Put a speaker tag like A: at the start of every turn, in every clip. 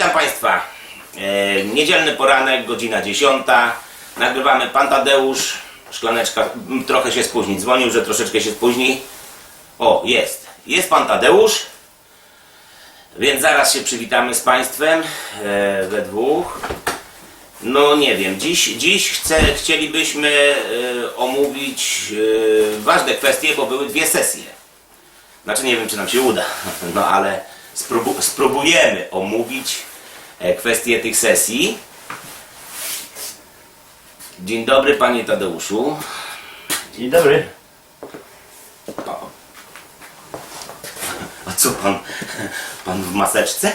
A: Witam Państwa. E, niedzielny poranek, godzina 10. Nagrywamy Pan Tadeusz. Szklaneczka trochę się spóźni. Dzwonił, że troszeczkę się spóźni. O, jest. Jest Pan Tadeusz. Więc zaraz się przywitamy z Państwem e, we dwóch. No nie wiem, dziś, dziś chcielibyśmy e, omówić e, ważne kwestie, bo były dwie sesje. Znaczy nie wiem, czy nam się uda, no ale spróbu- spróbujemy omówić e, kwestie tych sesji. Dzień dobry, panie Tadeuszu.
B: Dzień dobry.
A: A co pan, pan w maseczce?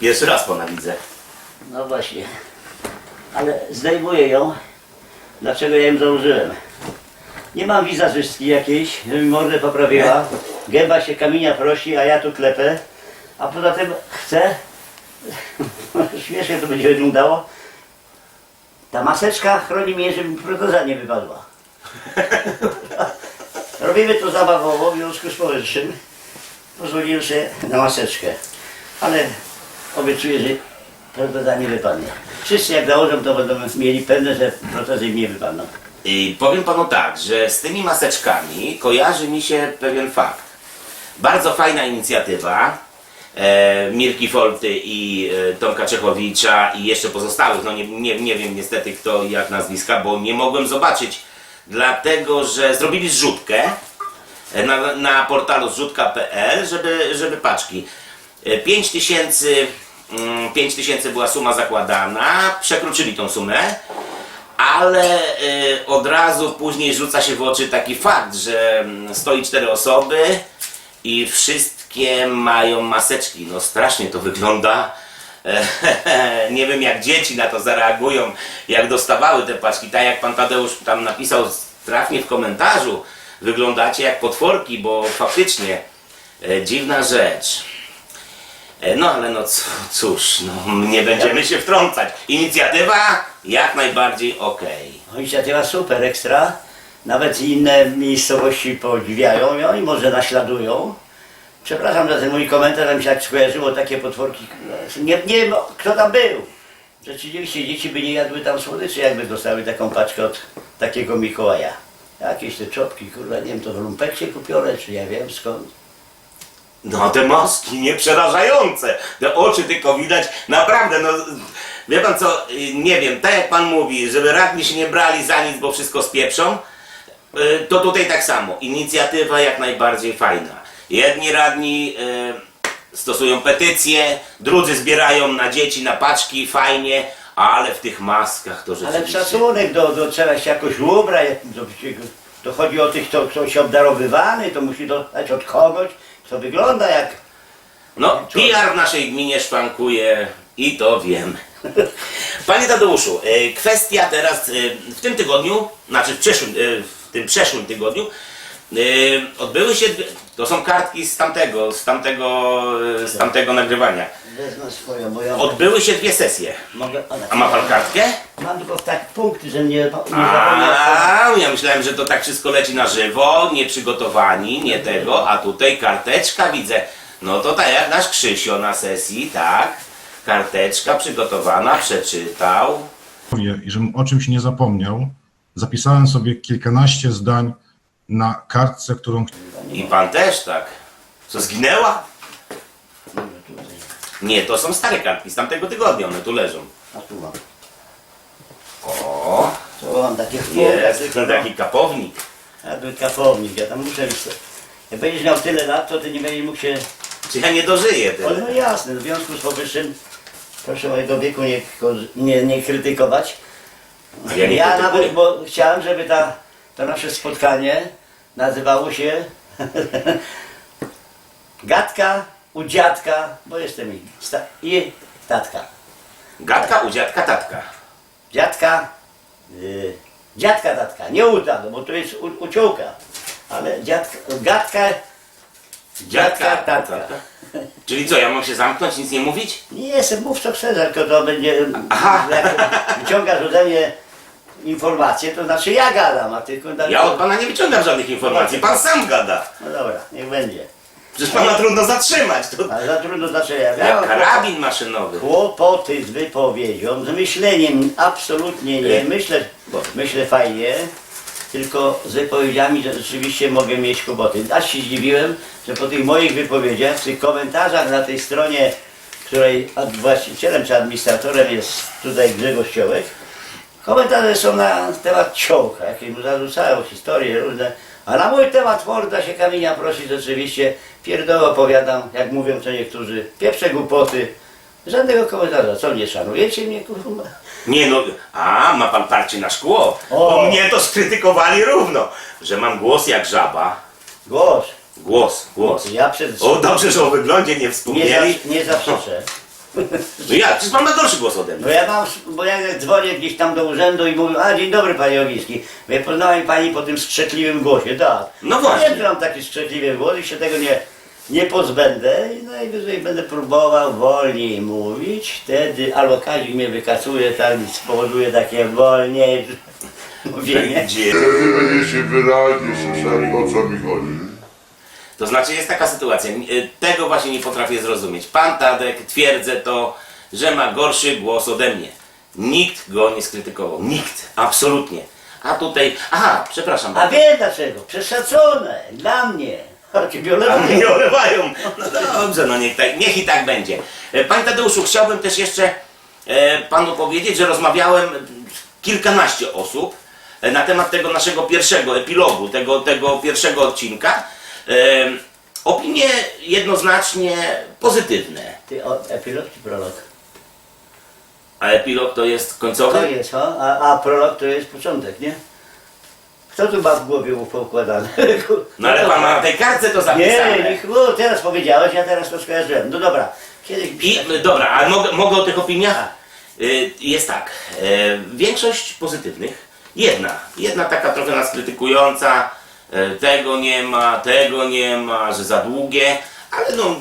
A: Pierwszy raz pana widzę.
B: No właśnie. Ale zdejmuję ją. Dlaczego ja ją założyłem? Nie mam wizażystki jakiejś, żeby mi mordę poprawiła. Gęba się kamienia prosi, a ja tu klepę. A poza tym chcę... Śmiesznie to będzie wyglądało. Ta maseczka chroni mnie, żeby proteza nie wypadła. Robimy to zabawowo w związku z powyższym. Pozwoliłem sobie na maseczkę. Ale obiecuję, że proteza nie wypadnie. Wszyscy jak założą, to będą mieli pewne, że protezy im nie wypadną.
A: I powiem panu tak, że z tymi maseczkami kojarzy mi się pewien fakt. Bardzo fajna inicjatywa Mirki Folty i e, Tomka Czechowicza i jeszcze pozostałych, no nie, nie, nie wiem niestety kto i jak nazwiska, bo nie mogłem zobaczyć, dlatego że zrobili zrzutkę e, na, na portalu zrzutka.pl, żeby, żeby paczki. E, 5 tysięcy, mm, 5 tysięcy była suma zakładana, przekroczyli tą sumę, ale od razu później rzuca się w oczy taki fakt, że mm, stoi cztery osoby i wszystkie mają maseczki. No strasznie to wygląda. Nie wiem jak dzieci na to zareagują, jak dostawały te paczki. Tak jak pan Tadeusz tam napisał trafnie w komentarzu, wyglądacie jak potworki, bo faktycznie e, dziwna rzecz. E, No ale no cóż, no, nie będziemy się wtrącać. Inicjatywa jak najbardziej okej.
B: Inicjatywa super, ekstra. Nawet inne miejscowości podziwiają ją i może naśladują. Przepraszam za ten mój komentarz, mi się tak skojarzyło takie potworki. Nie, nie wiem kto tam był. Rzeczywiście dzieci by nie jadły tam słodyczy, jakby dostały taką paczkę od takiego Mikołaja. Jakieś te czopki, kurwa, nie wiem, to w lumpeksie kupione, czy ja wiem skąd.
A: No te maski nieprzerażające. Te oczy tylko widać. Naprawdę, no wie pan co, y, nie wiem, tak jak pan mówi, żeby radni się nie brali za nic, bo wszystko spieprzą, y, to tutaj tak samo. Inicjatywa jak najbardziej fajna. Jedni radni y, stosują petycje, drudzy zbierają na dzieci, na paczki, fajnie, ale w tych maskach to
B: Ale
A: rzeczywiście...
B: szacunek do, do trzeba się jakoś ubrać, to, to chodzi o tych, kto, kto się obdarowywany, to musi dostać od kogoś, kto wygląda jak
A: No, PR w naszej gminie szwankuje i to wiem. Panie Tadeuszu, e, kwestia teraz e, w tym tygodniu, znaczy w, przyszłym, e, w tym przeszłym tygodniu, e, odbyły się, dwie- to są kartki z tamtego, z tamtego, e, z tamtego nagrywania.
B: wezmę swoją, bo ja
A: Odbyły się dwie sesje.
B: mogę...
A: A ma pan kartkę?
B: Mam tylko tak punkty, że nie, nie.
A: A, ja myślałem, że to tak wszystko leci na żywo, nieprzygotowani, nie tego, a tutaj karteczka widzę. No to tak jak nasz Krzysio na sesji, tak? Karteczka przygotowana, przeczytał.
C: i żebym o czymś nie zapomniał, zapisałem sobie kilkanaście zdań na kartce, którą
A: I pan też tak. Co, zginęła? Nie, to są stare kartki z tamtego tygodnia, one tu leżą.
B: A tu mam.
A: O,
B: To mam takie
A: jest, to
B: tylko
A: taki kapownik.
B: Jakby kapownik, ja tam muszę... Jak będziesz miał tyle lat, to ty nie będziesz mógł się...
A: Czy ja nie dożyję
B: Ale
A: tyle?
B: no jasne, w związku z powyższym proszę mojego wieku nie, nie, nie krytykować.
A: Ja nie krytykuję.
B: nawet, bo chciałem, żeby ta, to nasze spotkanie nazywało się Gadka u dziadka, bo jestem i, sta, i tatka.
A: Gadka u dziadka tatka.
B: Dziadka, y, dziadka tatka, nie u tatka, bo to jest u, uciołka, ale dziadka, gadka, dziadka tatka.
A: Czyli co, ja mam się zamknąć, nic nie mówić?
B: Nie jestem, mów co chcesz, tylko to będzie,
A: Aha.
B: jak wyciągasz ode mnie informacje, to znaczy ja gadam, a ty...
A: Ja od pana nie wyciągam żadnych informacji, pan sam gada.
B: No dobra, niech będzie.
A: Przecież pana trudno zatrzymać. To
B: Ale za trudno znaczenia.
A: jak
B: Miałem
A: karabin maszynowy.
B: kłopoty z wypowiedzią, z myśleniem absolutnie nie. Myślę, myślę fajnie, tylko z wypowiedziami że rzeczywiście mogę mieć kłopoty. Aż się zdziwiłem, że po tych moich wypowiedziach, w tych komentarzach na tej stronie, której ad- właścicielem czy administratorem jest tutaj Grzegorz Ciołek, komentarze są na temat ciołka, jakie mu zarzucają historie różne, a na mój temat morda się kamienia prosi rzeczywiście, pierdoło opowiadam, jak mówią to niektórzy, pieprze głupoty, żadnego komentarza, co nie szanujecie mnie kurwa?
A: Nie no, a ma pan parcie na szkło.
B: O.
A: Bo mnie to skrytykowali równo, że mam głos jak żaba.
B: Głos,
A: Głos, głos.
B: ja przed...
A: O, dobrze, że o wyglądzie nie
B: nie,
A: wspomnieli.
B: za, nie zaprzeczę.
A: No jak, przecież pan ma gorszy głos ode mnie.
B: Bo ja mam, bo ja dzwonię gdzieś tam do urzędu i mówię, a dzień dobry panie Ogiński. Bo ja poznałem pani po tym skrzekliwym głosie, tak.
A: No właśnie.
B: Wiem, że mam taki skrzekliwy głos i się tego nie, nie pozbędę i najwyżej będę próbował wolniej mówić, wtedy albo Kazik mnie wykasuje, tak spowoduje takie wolniej mówienie.
A: Gdzie?
D: Wtedy będziecie wyraźnie słyszeli o co mi chodzi.
A: To znaczy jest taka sytuacja, y, tego właśnie nie potrafię zrozumieć. Pan Tadek, twierdzę to, że ma gorszy głos ode mnie. Nikt go nie skrytykował. Nikt. Absolutnie. A tutaj, aha, przepraszam.
B: A wie dlaczego? Przeszacone dla mnie. A ciebie
A: A
B: olewają.
A: mnie olewają. No dobrze, no niech, tak, niech i tak będzie. E, Panie Tadeuszu, chciałbym też jeszcze e, panu powiedzieć, że rozmawiałem kilkanaście osób e, na temat tego naszego pierwszego epilogu, tego, tego pierwszego odcinka. E, opinie jednoznacznie pozytywne.
B: Ty, o, epilog czy prolog?
A: A epilog to jest
B: To
A: końcowy?
B: jest, o? A, a prolog to jest początek, nie? Kto tu ma w głowie poukładane?
A: No ale pan ma na tej kartce to zapisane.
B: nie, nie, teraz powiedziałeś, ja teraz to skojarzyłem. No dobra, kiedyś...
A: I, y, dobra, ale mogę, mogę o tych opiniach? Y, Jest tak, y, większość pozytywnych, jedna, jedna taka trochę nas krytykująca, tego nie ma, tego nie ma, że za długie, ale no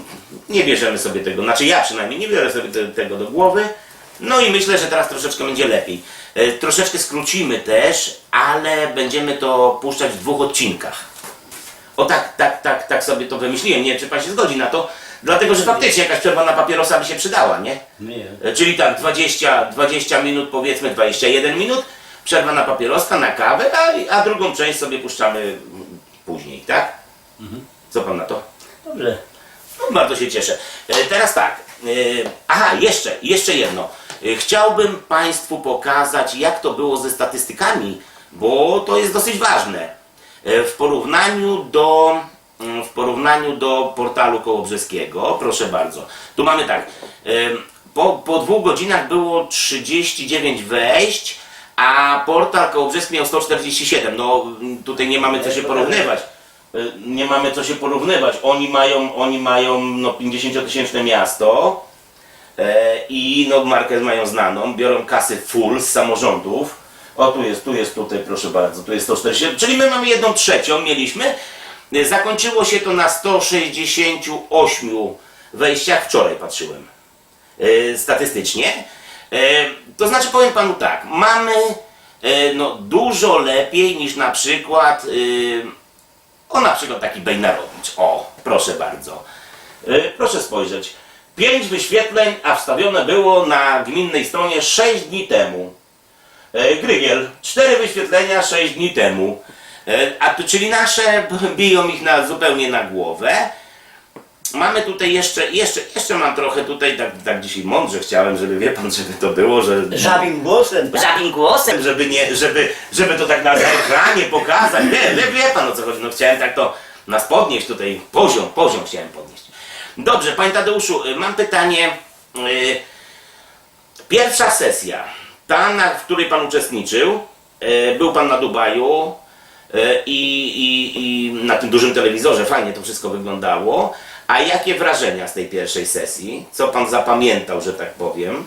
A: nie bierzemy sobie tego, znaczy ja przynajmniej nie biorę sobie te, tego do głowy, no i myślę, że teraz troszeczkę będzie lepiej. Y, Troszeczkę skrócimy też, ale będziemy to puszczać w dwóch odcinkach. O tak, tak, tak, tak sobie to wymyśliłem. Nie wiem, czy pan się zgodzi na to. Dlatego, że faktycznie jakaś przerwa na papierosa by się przydała, nie?
B: Nie.
A: E, Czyli tak, 20, 20 minut, powiedzmy 21 minut, przerwa na papieroska, na kawę, a, a drugą część sobie puszczamy później, tak? Co pan na to?
B: Dobrze.
A: No, bardzo się cieszę. E, Teraz tak. e, Aha, jeszcze, jeszcze jedno. E, Chciałbym Państwu pokazać, jak to było ze statystykami, bo to jest dosyć ważne. E, W porównaniu do, mm, w porównaniu do portalu Kołobrzeskiego, proszę bardzo. Tu mamy tak. e, Po, po dwóch godzinach było 39 wejść, a portal Kołobrzeski miał 147. No tutaj nie mamy co się porównywać. Y, nie mamy co się porównywać. Oni mają, oni mają no, 50-tysięczne miasto e, i no, markę mają znaną, biorą kasy full z samorządów. O, tu jest, tu jest, tutaj, proszę bardzo, tu jest 140, czyli my mamy jedną trzecią, mieliśmy. E, Zakończyło się to na 168 wejściach, wczoraj patrzyłem e, statystycznie. E, to znaczy powiem panu tak, mamy e, no, dużo lepiej niż na przykład e, o na przykład taki Bejnarowicz. O, proszę bardzo. Proszę spojrzeć. Pięć wyświetleń, a wstawione było na gminnej stronie 6 dni temu. Grygiel, cztery wyświetlenia 6 dni temu. A czyli nasze biją ich na, zupełnie na głowę. Mamy tutaj jeszcze, jeszcze, jeszcze mam trochę tutaj, tak, tak dzisiaj mądrze chciałem, żeby wie pan, żeby to było, że
B: Żabim głosem. tak?
A: żabim głosem, żeby nie, żeby, żeby to tak na ekranie pokazać. Nie, wie, wie pan o co chodzi. No chciałem tak to nas podnieść tutaj, poziom, poziom chciałem podnieść. Dobrze, panie Tadeuszu, y, mam pytanie. y, Pierwsza sesja, ta, na, w której pan uczestniczył, y, był pan na Dubaju i, i, i na tym dużym telewizorze fajnie to wszystko wyglądało. A jakie wrażenia z tej pierwszej sesji? Co pan zapamiętał, że tak powiem?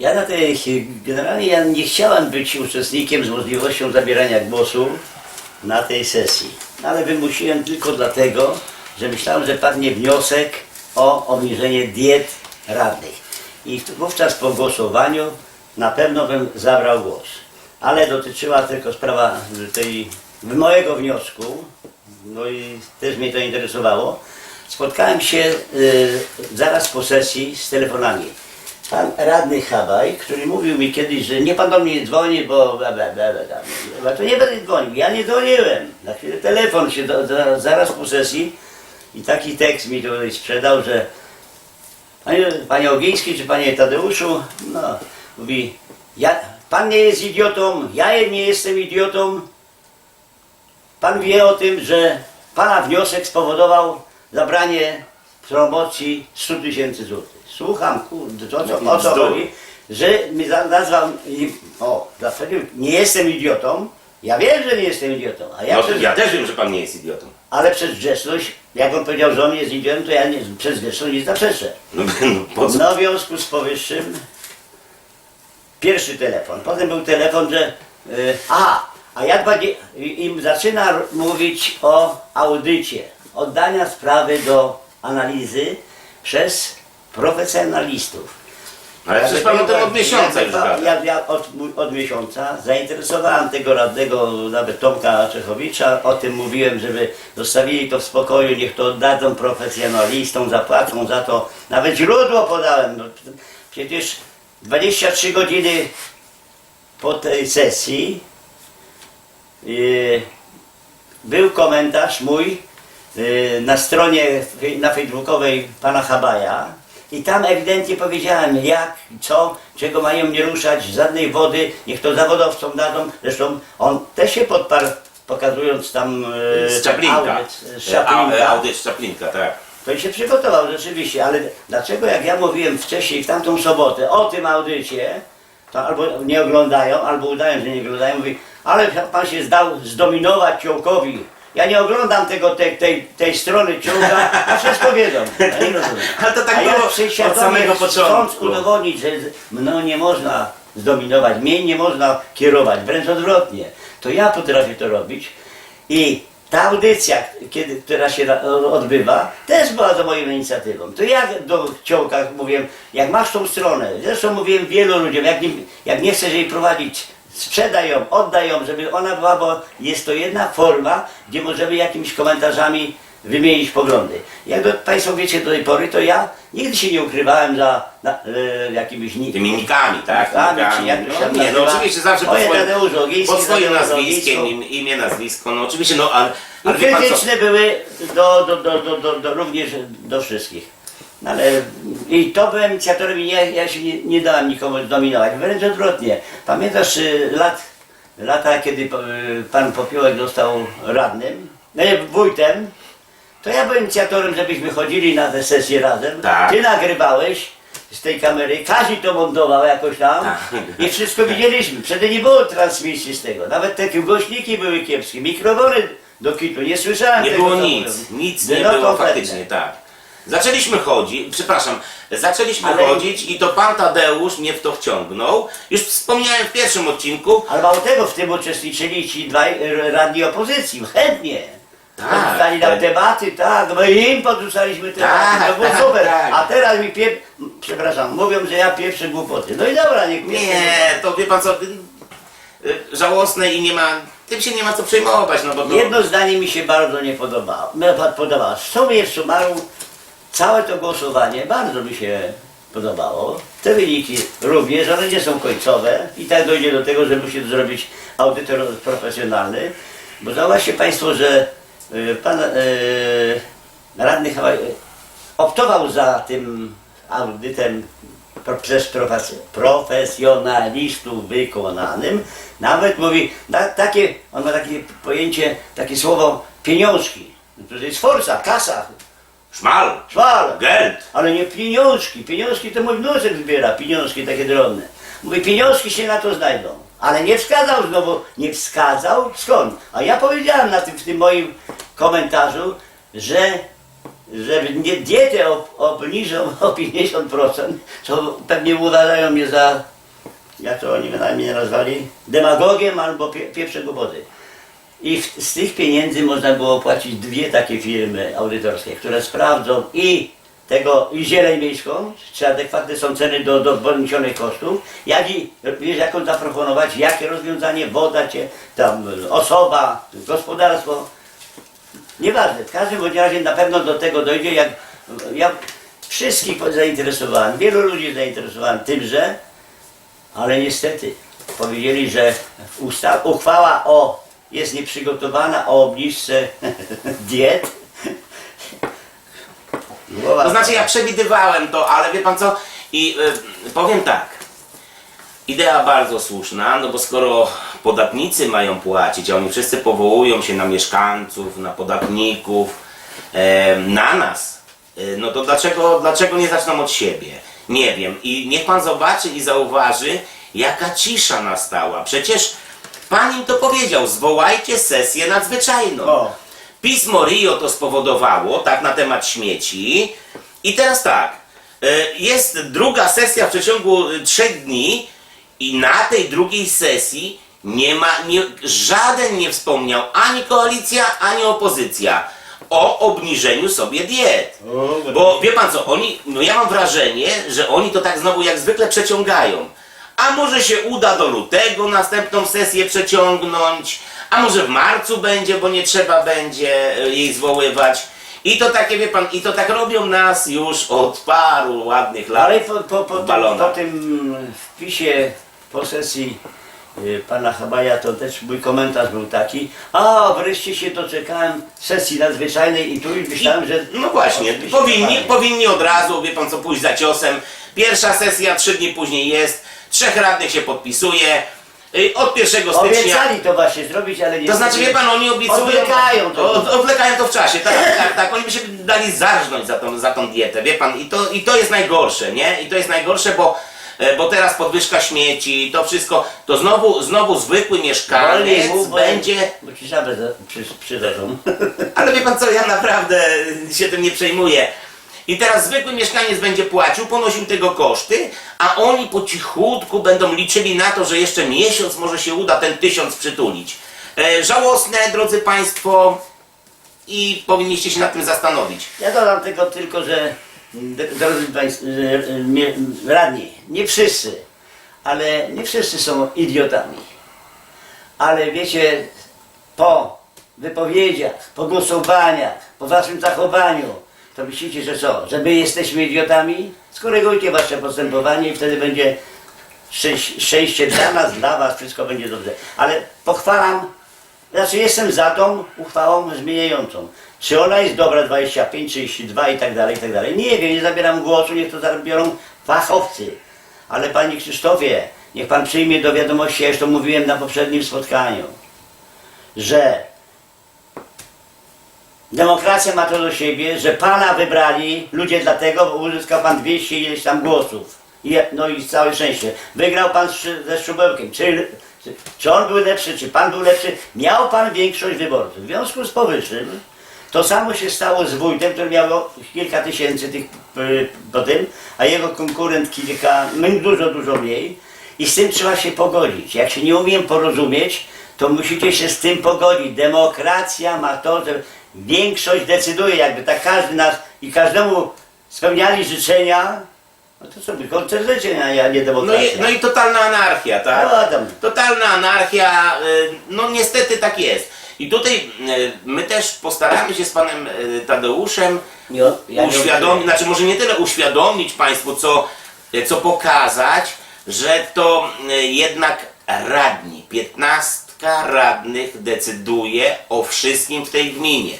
B: Ja na tej, generalnie ja nie chciałem być uczestnikiem z możliwością zabierania głosu na tej sesji. Ale wymusiłem tylko dlatego, że myślałem, że padnie wniosek o obniżenie diet radnych. I wówczas po głosowaniu na pewno bym zabrał głos. Ale dotyczyła tylko sprawa tej mojego wniosku, no i też mnie to interesowało, spotkałem się y, zaraz po sesji z telefonami. Pan radny Habaj, który mówił mi kiedyś, że nie pan do mnie dzwoni, bo bla bla bla bla. bla. To nie będę dzwonił. Ja nie dzwoniłem. Na chwilę telefon się do, za, zaraz po sesji i taki tekst mi tutaj sprzedał, że Panie, panie Ogiński czy panie Tadeuszu, no, mówi, ja, pan nie jest idiotą, ja nie jestem idiotą. Pan wie o tym, że pana wniosek spowodował zabranie promocji 100 tysięcy złotych. Słucham, kurde, to, co, o co chodzi? Że mi nazwał, o, dlaczego nie jestem idiotą. Ja wiem, że nie jestem idiotą, a ja
A: No,
B: przez,
A: ja też wiem, że pan nie jest idiotą.
B: ale przez grzeczność, jak on powiedział, że on jest idiotą, to ja nie, przez grzeczność nie zaprzeczę.
A: No, no po co?
B: No w związku z powyższym pierwszy telefon, potem był telefon, że y, a, a i- im zaczyna mówić o audycie, oddania sprawy do analizy przez profesjonalistów.
A: Ale przecież pan o tym od miesiąca już
B: ja,
A: gada.
B: ja, ja od, od miesiąca zainteresowałem tego radnego, nawet Tomka Czechowicza, o tym mówiłem, żeby zostawili to w spokoju, niech to oddadzą profesjonalistom, zapłacą za to. Nawet źródło podałem. No, przecież 23 godziny po tej sesji był komentarz mój yy, na stronie na facebookowej pana Habaja i tam ewidentnie powiedziałem jak, co, czego mają nie ruszać, żadnej wody, niech to zawodowcom dadzą. Zresztą on też się podparł, pokazując tam yy,
A: Z Czaplinka.
B: audyt z
A: E,
B: Czaplinka.
A: e, Audyt z Czaplinka, tak.
B: To i się przygotował rzeczywiście, ale dlaczego jak ja mówiłem wcześniej w tamtą sobotę o tym audycie, to albo nie oglądają, albo udają, że nie oglądają, mówi, ale pan się zdał zdominować Ciołkowi. Ja nie oglądam tego, tej, tej, tej strony ciąga, a wszystko wiedzą. Ja nie rozumiem.
A: Ale to tak
B: a ja
A: było
B: przysiadłem,
A: od samego
B: chcąc
A: początku.
B: udowodnić, że mną nie można zdominować, mnie nie można kierować, wręcz odwrotnie. To ja potrafię to robić i ta audycja, kiedy, która się odbywa, też była za moją inicjatywą. To ja do Ciołka mówiłem, jak masz tą stronę, zresztą mówiłem wielu ludziom, jak nie, jak nie chcesz jej prowadzić, sprzedaj ją, oddaj ją, żeby ona była, bo jest to jedna forma, gdzie możemy jakimiś komentarzami wymienić poglądy. Jak Państwo wiecie do tej pory, to ja nigdy się nie ukrywałem za na, e, jakimiś ni-
A: Tymi nikami, tak?
B: Nikami,
A: nikami.
B: czy
A: no, nie, no
B: nazywa?
A: oczywiście zawsze pod
B: Moje
A: swoim,
B: Tadeusz Ogiński,
A: pod swoim
B: Tadeusz
A: nazwiskiem,
B: Ogiński.
A: im, imię, nazwisko, no oczywiście, no ale, ale wie pan co,
B: krytyczne były do, do, do, do, do, do, również do wszystkich. No ale i to byłem inicjatorem i nie, ja się nie, nie dałem nikomu zdominować, wręcz odwrotnie. Pamiętasz y, lat, lata, kiedy y, pan Popiołek został radnym, nie, wójtem, to ja byłem inicjatorem, żebyśmy chodzili na te sesje razem.
A: Tak.
B: Ty nagrywałeś z tej kamery, Kazi to montował jakoś tam
A: Tak.
B: i wszystko widzieliśmy. Wtedy nie było transmisji z tego. Nawet takie głośniki były kiepskie, mikrofony do kitu, nie słyszałem
A: nie
B: tego,
A: było
B: co
A: nic,
B: mówią.
A: nic nie
B: No,
A: było faktycznie, tak. Zaczęliśmy chodzić, przepraszam, zaczęliśmy
B: Ale-
A: chodzić i to pan Tadeusz mnie w to wciągnął. Już wspomniałem w pierwszym odcinku,
B: Ale mało tego, w tym uczestniczyli ci dwaj radni opozycji, chętnie.
A: Tak,
B: Podrzucali nam
A: tak.
B: tematy, tak, my im podrzucaliśmy tematy,
A: Tak,
B: to było
A: tak,
B: super.
A: tak.
B: A teraz mi piep... przepraszam, mówią, że ja pieprzę głupoty. No i dobra, niech pieprzę
A: nie, to wie pan co, y, y, żałosne i nie ma, tym się nie ma co przejmować, no bo to...
B: Jedno zdanie mi się bardzo nie podobało. Me- pa- podobało. Sumie summarum, całe to głosowanie bardzo mi się podobało. Te wyniki również, one nie są końcowe i tak dojdzie do tego, że musi zrobić audytor profesjonalny. Bo zauważcie Państwo, że y, pan y, radny optował za tym audytem przez profes- profesjonalistów wykonanym. Nawet mówi, na, takie, on ma takie pojęcie, takie słowo pieniążki. To jest forsa, kasa,
A: Szmal,
B: szwal.
A: geld.
B: Ale nie pieniążki. Pieniążki to mój wnuczek zbiera, pieniążki takie drobne. Mówi, pieniążki się na to znajdą. Ale nie wskazał znowu, nie wskazał skąd. A ja powiedziałem na tym, w tym moim komentarzu, że że nie, dietę ob, obniżą o 50%, co pewnie uważają mnie za, jak to oni mnie nazwali, demagogiem albo pie, pieprze głupoty. I w, z tych pieniędzy można było opłacić dwie takie firmy audytorskie, które sprawdzą i tego i zieleń miejską, czy adekwatne są ceny do, do poniesionych kosztów, jak i wiesz, jaką zaproponować, jakie rozwiązanie, woda, cie, tam osoba, gospodarstwo. Nieważne, w każdym razie na pewno do tego dojdzie, jak ja wszystkich zainteresowałem, wielu ludzi zainteresowałem tymże, ale niestety powiedzieli, że usta- uchwała o jest nieprzygotowana o obniżce diet.
A: To znaczy ja przewidywałem to, ale wie pan co? I y, powiem tak. Idea bardzo słuszna, no bo skoro podatnicy mają płacić, a oni wszyscy powołują się na mieszkańców, na podatników, e, na nas, e, no to dlaczego, dlaczego nie zaczną od siebie? Nie wiem. I niech pan zobaczy i zauważy, jaka cisza nastała. Przecież pan im to powiedział, zwołajcie sesję nadzwyczajną.
B: O.
A: Pismo Rio to spowodowało, tak, na temat śmieci. I teraz tak, e, jest druga sesja w przeciągu e, trzech dni i na tej drugiej sesji nie ma, nie, żaden nie wspomniał, ani koalicja, ani opozycja o obniżeniu sobie diet. Bo wie pan co, oni, no ja mam wrażenie, że oni to tak znowu jak zwykle przeciągają. A może się uda do lutego następną sesję przeciągnąć, a może w marcu będzie, bo nie trzeba będzie e, jej zwoływać. I to takie, wie pan, i to tak robią nas już od paru ładnych lat.
B: Ale po, po, po,
A: balonach.
B: po tym wpisie po sesji y, pana Habaja to też mój komentarz był taki a wreszcie się doczekałem sesji nadzwyczajnej i tu już myślałem, że
A: No właśnie, powinni, powinni od razu, wie pan co, pójść za ciosem. Pierwsza sesja, trzy dni później jest, trzech radnych się podpisuje. Y, Od 1 stycznia.
B: Obiecali to właśnie zrobić, ale nie
A: To znaczy, wie pan, oni obiecują.
B: Odwlekają to.
A: Od, odwlekają to w czasie, tak, tak, tak. Oni by się dali zarżnąć za tą, za tą dietę, wie pan, i to, i to jest najgorsze, nie? I to jest najgorsze, bo, e, bo teraz podwyżka śmieci, to wszystko, to znowu, znowu zwykły mieszkaniec
B: mów, bo-
A: będzie.
B: Bo ci żabę za- przy.
A: Ale wie pan co, ja naprawdę się tym nie przejmuję. I teraz zwykły mieszkaniec będzie płacił, ponosił tego koszty, a oni po cichutku będą liczyli na to, że jeszcze miesiąc może się uda ten tysiąc przytulić. E, żałosne, drodzy Państwo, i powinniście się nad tym zastanowić.
B: Ja dodam tego tylko, że drodzy Państwo, radni, nie wszyscy, ale nie wszyscy są idiotami. Ale wiecie, po wypowiedziach, po głosowaniach, po waszym zachowaniu, to myślicie, że co, że my jesteśmy idiotami? Skorygujcie wasze postępowanie i wtedy będzie szczęś- szczęście dla nas, dla was, wszystko będzie dobrze. Ale pochwalam znaczy jestem za tą uchwałą zmieniającą. Czy ona jest dobra 25, 32 i tak dalej, i tak dalej. Nie wiem, nie zabieram głosu, niech to zabiorą fachowcy. Ale panie Krzysztofie, niech pan przyjmie do wiadomości, ja już to mówiłem na poprzednim spotkaniu, że demokracja ma to do siebie, że pana wybrali ludzie dlatego, bo uzyskał pan 200 ileś tam głosów. I, no i całe szczęście. Wygrał pan ze Szczubełkiem. Czy, czy, czy on był lepszy, czy pan był lepszy? Miał pan większość wyborców. W związku z powyższym to samo się stało z wójtem, który miał kilka tysięcy tych y, po tym, a jego konkurent kilka, dużo, dużo mniej. I z tym trzeba się pogodzić. Jak się nie umiem porozumieć, to musicie się z tym pogodzić. Demokracja ma to, że większość decyduje, jakby tak każdy nas i każdemu spełniali życzenia, no to sobie koncert życzeń, a nie
A: No
B: demokracja.
A: i, no i totalna anarchia, tak?
B: No, Adam.
A: Totalna anarchia, y, no niestety tak jest. I tutaj y, my też postaramy się z panem y, Tadeuszem
B: Nie, ja nie
A: uświadomić, znaczy może nie tyle uświadomić Państwu, co, co pokazać, że to y, jednak radni, piętnastka radnych decyduje o wszystkim w tej gminie.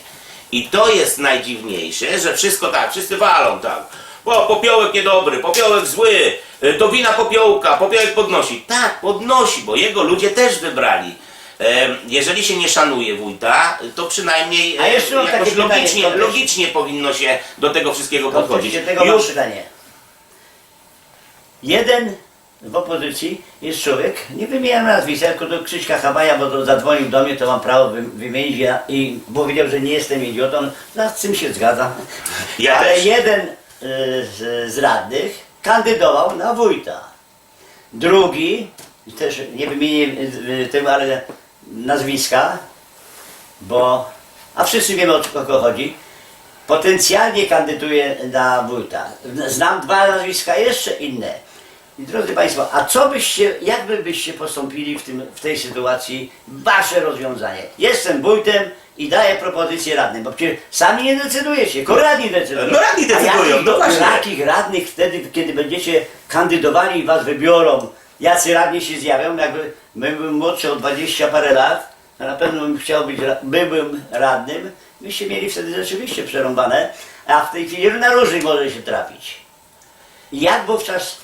A: I to jest najdziwniejsze, że wszystko tak, wszyscy walą tak. O, popiołek niedobry, popiołek zły, y, to wina popiołka, popiołek podnosi. Tak, podnosi, bo jego ludzie też wybrali. Jeżeli się nie szanuje wójta, to przynajmniej
B: A jeszcze mam
A: jakoś
B: takie pytanie,
A: logicznie, logicznie powinno się do tego wszystkiego podchodzić.
B: Tego
A: Już
B: pytanie. Jeden w opozycji jest człowiek, nie wymieniam nazwiska, tylko do Krzyśka Hawaja, bo to zadzwonił do mnie, to mam prawo wy- wymienić ja, i powiedział, że nie jestem idiotą, no, z tym się zgadzam.
A: Ja
B: Ale
A: też.
B: jeden y, z, z radnych kandydował na wójta. Drugi, też nie wymienię y, y, tego, ale nazwiska, bo, a wszyscy wiemy o kogo chodzi, potencjalnie kandyduje na wójta. Znam dwa nazwiska jeszcze inne. I drodzy Państwo, a co byście, jak by byście postąpili w, tym, w tej sytuacji? Wasze rozwiązanie. Jestem wójtem i daję propozycję radnym, bo przecież sami nie decydujecie, tylko radni decydują.
A: No radni decydują,
B: a jakich,
A: no właśnie.
B: jakich radnych wtedy, kiedy będziecie kandydowali i was wybiorą, jacy radni się zjawią, jakby my bym młodszy o 20 parę lat, to na pewno bym chciał być, ra- byłbym radnym, byście mieli wtedy rzeczywiście przerąbane, a w tej chwili na różnych może się trafić. Jak wówczas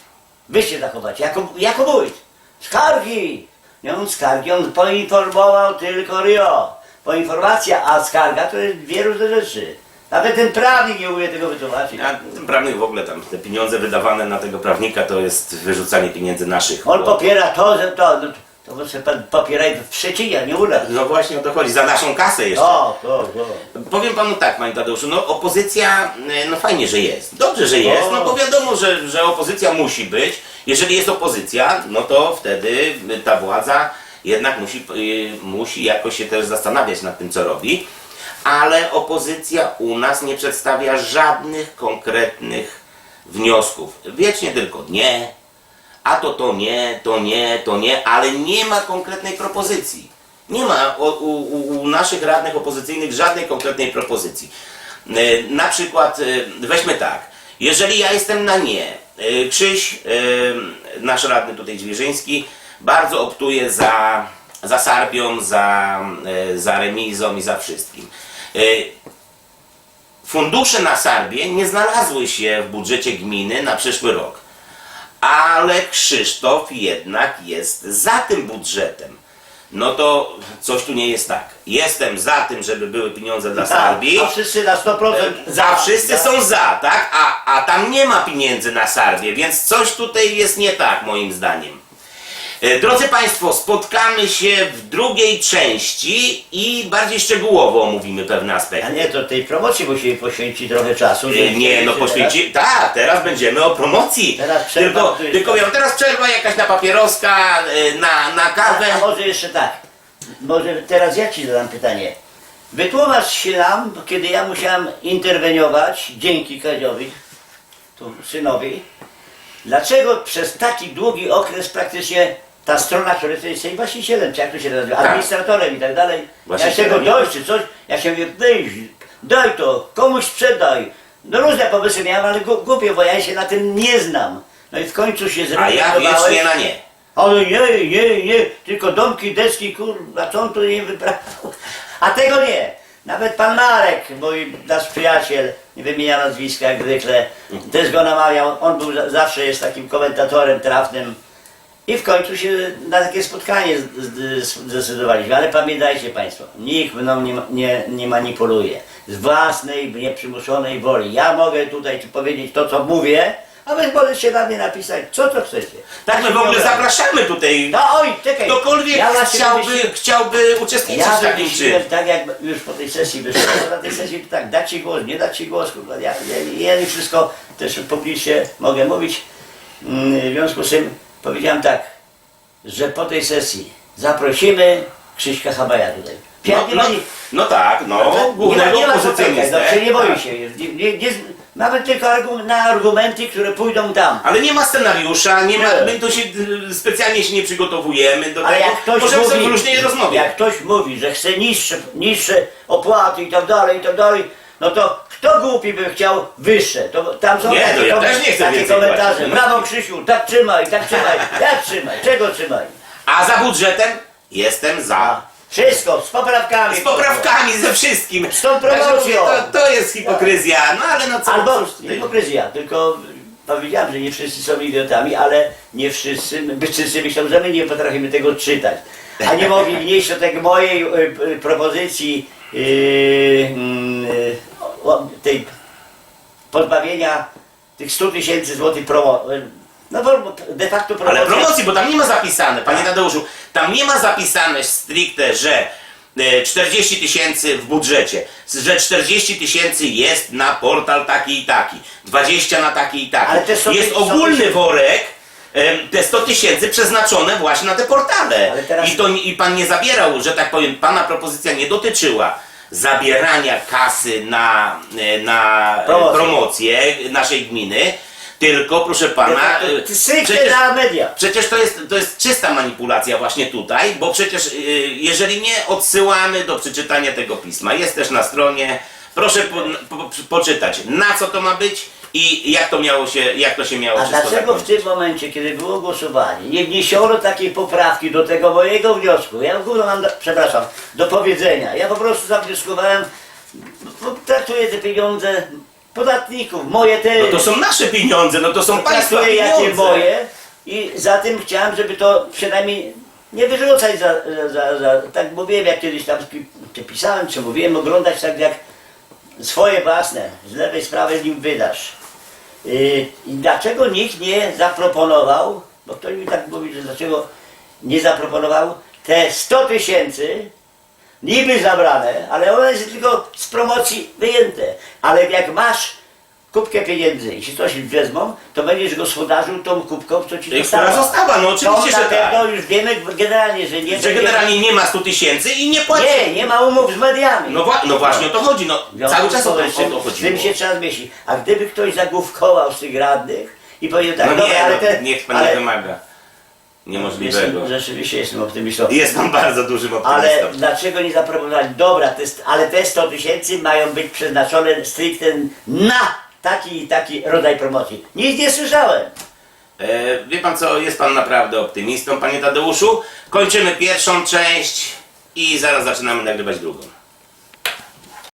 B: wy się zachowacie, jako, jako wójt? Skargi! Nie on skargi, on poinformował tylko Rio. Poinformacja, a skarga to jest dwie różne rzeczy. Nawet ten prawnik nie umie tego wytłumaczyć.
A: A ten prawnik w ogóle tam, te pieniądze wydawane na tego prawnika to jest wyrzucanie pieniędzy naszych.
B: On
A: bo-
B: popiera to, że to, no, to może pan popieraj w Szczecinie, nie u nas.
A: No właśnie o to chodzi, za naszą kasę jeszcze.
B: O, to, to.
A: Powiem panu tak, panie Tadeuszu, no opozycja, e, no fajnie, że jest. Dobrze, że jest, no bo wiadomo, że, że opozycja musi być. Jeżeli jest opozycja, no to wtedy ta władza jednak musi, y, musi jakoś się też zastanawiać nad tym, co robi. Ale opozycja u nas nie przedstawia żadnych konkretnych wniosków. Wiecznie tylko nie, a to to nie, to nie, to nie, ale nie ma konkretnej propozycji. Nie ma u, u, u- naszych radnych opozycyjnych żadnej konkretnej propozycji. E, Na przykład, e, weźmy tak, jeżeli ja jestem na nie, e, Krzyś, nasz radny tutaj Zwierzyński, bardzo optuje za, za Sarbią, za, za remizą i za wszystkim. Fundusze na Sarbię nie znalazły się w budżecie gminy na przyszły rok. Ale Krzysztof jednak jest za tym budżetem. No to coś tu nie jest tak. Jestem za tym, żeby były pieniądze dla Sarbii.
B: A wszyscy na 100%
A: Za wszyscy są za, tak? A, a tam nie ma pieniędzy na Sarbię, więc coś tutaj jest nie tak, moim zdaniem. E, Drodzy Państwo, spotkamy się w drugiej części i bardziej szczegółowo omówimy pewne
B: A
A: aspekty.
B: nie, to tej promocji musimy poświęcić trochę czasu.
A: E, Nie, no poświęci. Tak, teraz będziemy o promocji.
B: Teraz przerwa,
A: tylko,
B: tu jest-
A: tylko wiem, teraz przerwa jakaś na papieroska, e, na, na
B: A,
A: kawę.
B: a może jeszcze tak. Może teraz ja ci zadam pytanie. Wytłumacz się nam, kiedy ja musiałem interweniować dzięki Kaziowi, tu synowi, dlaczego przez taki długi okres praktycznie ta strona, która jest tej właścicielem, czy jak to się nazywa,
A: Tak.
B: administratorem i tak dalej, jak
A: Właścicielem,
B: tego
A: nie?
B: dojść czy coś, ja się mówię, weź, daj to, komuś sprzedaj. No różne pomysły miałem, ale gu- głupie, bo ja się na tym nie znam. No i w końcu się
A: A ja wiecznie na nie.
B: Ale nie, nie, nie, tylko domki, deski, kurwa, co on tu nie wyprawiał? A tego nie. Nawet pan Marek, mój nasz przyjaciel, nie wymienia nazwiska jak zwykle, też go namawiał, on był, za- zawsze jest takim komentatorem trafnym. I w końcu się na takie spotkanie zdecydowaliśmy. Ale pamiętajcie Państwo, nikt mną nie, nie, nie manipuluje. Z własnej, nieprzymuszonej woli. Ja mogę tutaj powiedzieć to, co mówię, a wy możecie na mnie napisać, co to chcecie.
A: Tak, my w ogóle zapraszamy tutaj.
B: No oj, czekaj.
A: Ktokolwiek
B: ja
A: chciałby,
B: wymyśliłem-
A: chciałby uczestniczyć
B: Ja
A: w takim czymś.
B: tak, jak już po tej sesji wyszło. Na tej sesji to tak, dać ci głos, nie dać ci głos. kurwa, Ja, ja, ja wszystko też publicznie mogę mówić. Mm, W związku z tym powiedziałem tak, że po tej sesji zaprosimy Krzyśka Habaja tutaj. Ja
A: No,
B: nie
A: no,
B: ma
A: no tak, no,
B: nie ma,
A: głównego
B: nie ma co czekać,
A: opozycjonistę.
B: dobrze, nie boi się. Nie, nie, nie, nawet tylko na argumenty, które pójdą tam.
A: Ale nie ma scenariusza, nie ma, my tu się y, specjalnie się nie przygotowujemy do
B: Ale
A: tego.
B: jak ktoś
A: Możemy sobie
B: mówi,
A: luźnie rozmawiać.
B: jak ktoś mówi, że chce niższe, niższe opłaty i tak dalej, i tak dalej, no to kto głupi by chciał wyższe? To tam są
A: Nie,
B: takie,
A: no ja
B: kom-
A: też nie chcę
B: takie
A: więcej
B: komentarze.
A: płacić.
B: Brawo Krzysiu, tak trzymaj, tak trzymaj, tak trzymaj, czego trzymaj?
A: A za budżetem jestem za.
B: Wszystko, z poprawkami.
A: Z poprawkami, ze wszystkim.
B: Z tą promocją.
A: Także To, to jest hipokryzja, no ale no co.
B: Albo
A: cóż
B: hipokryzja, tylko powiedziałem, że nie wszyscy są idiotami, ale nie wszyscy, my wszyscy myślą, że my nie potrafimy tego czytać. A nie mogli wnieść do tego mojej y, y, propozycji y, mm, y, tej pozbawienia tych 100 tysięcy złotych promo. No bo de facto promocja.
A: Ale promocji, bo tam nie ma zapisane, panie Tadeuszu, tam nie ma zapisane stricte, że e, 40 tysięcy w budżecie, że 40 tysięcy jest na portal taki i taki, 20 na taki i taki.
B: Ale te 100
A: jest ogólny worek, te 100 tysięcy przeznaczone właśnie na te portale.
B: Ale teraz-
A: I, to, I pan nie zabierał, że tak powiem, pana propozycja nie dotyczyła zabierania kasy na, e, na e,
B: Promocję.
A: naszej gminy, tylko proszę pana. e,
B: Ty sypie
A: przecież-
B: na media.
A: Przecież to jest, to jest czysta manipulacja właśnie tutaj, bo przecież y, jeżeli nie odsyłamy do przeczytania tego pisma, jest też na stronie, proszę po, po, poczytać na co to ma być i jak to miało się, jak to się miało
B: A
A: wszystko
B: dlaczego w
A: zakończyć.
B: tym momencie, kiedy było głosowanie, nie wniesiono takiej poprawki do tego mojego wniosku? Ja ogólnie mam, do, przepraszam, do powiedzenia. Ja po prostu zawnioskowałem, bo traktuję te pieniądze podatników, moje te...
A: No to są nasze pieniądze, no to są państwa
B: traktuję jakie
A: pieniądze.
B: moje i za tym chciałem, żeby to przynajmniej nie wyrzucać za, za, za tak mówiłem, jak kiedyś tam pi- czy pisałem, czy mówiłem, oglądać tak jak swoje własne, z lewej, z prawej nim wydasz. Yy, I dlaczego nikt nie zaproponował, bo ktoś mi tak mówi, że dlaczego nie zaproponował te 100 tysięcy, niby zabrane, ale one jest tylko z promocji wyjęte. Ale jak masz kubkę pieniędzy i się coś wezmą, to będziesz gospodarzył tą kubką, co ci
A: Tej,
B: została.
A: która została, no oczywiście,
B: to
A: że tak.
B: pewno już wiemy generalnie, że nie
A: Że
B: będzie-
A: generalnie nie ma 100 tysięcy i nie płaci.
B: Nie, nie ma umów z mediami.
A: No, wła- no właśnie o to chodzi, no
B: W związku
A: cały
B: z
A: czas o to,
B: powyższym,
A: o to
B: Z tym
A: chodziło.
B: się trzeba zmieścić. A gdyby ktoś zagłówkował z tych radnych i powiedział tak,
A: No
B: dobra,
A: nie,
B: ale
A: no,
B: te,
A: niech pan
B: ale
A: nie wymaga niemożliwego.
B: Jestem, rzeczywiście jestem optymistą.
A: Jest pan bardzo dużym
B: Ale
A: optymistą.
B: dlaczego nie zaproponowali? Dobra, te, st- ale te 100 tysięcy mają być przeznaczone stricte na taki i taki rodzaj promocji. Nic nie słyszałem.
A: E, wie pan co, jest pan naprawdę optymistą, panie Tadeuszu. Kończymy pierwszą część i zaraz zaczynamy nagrywać drugą.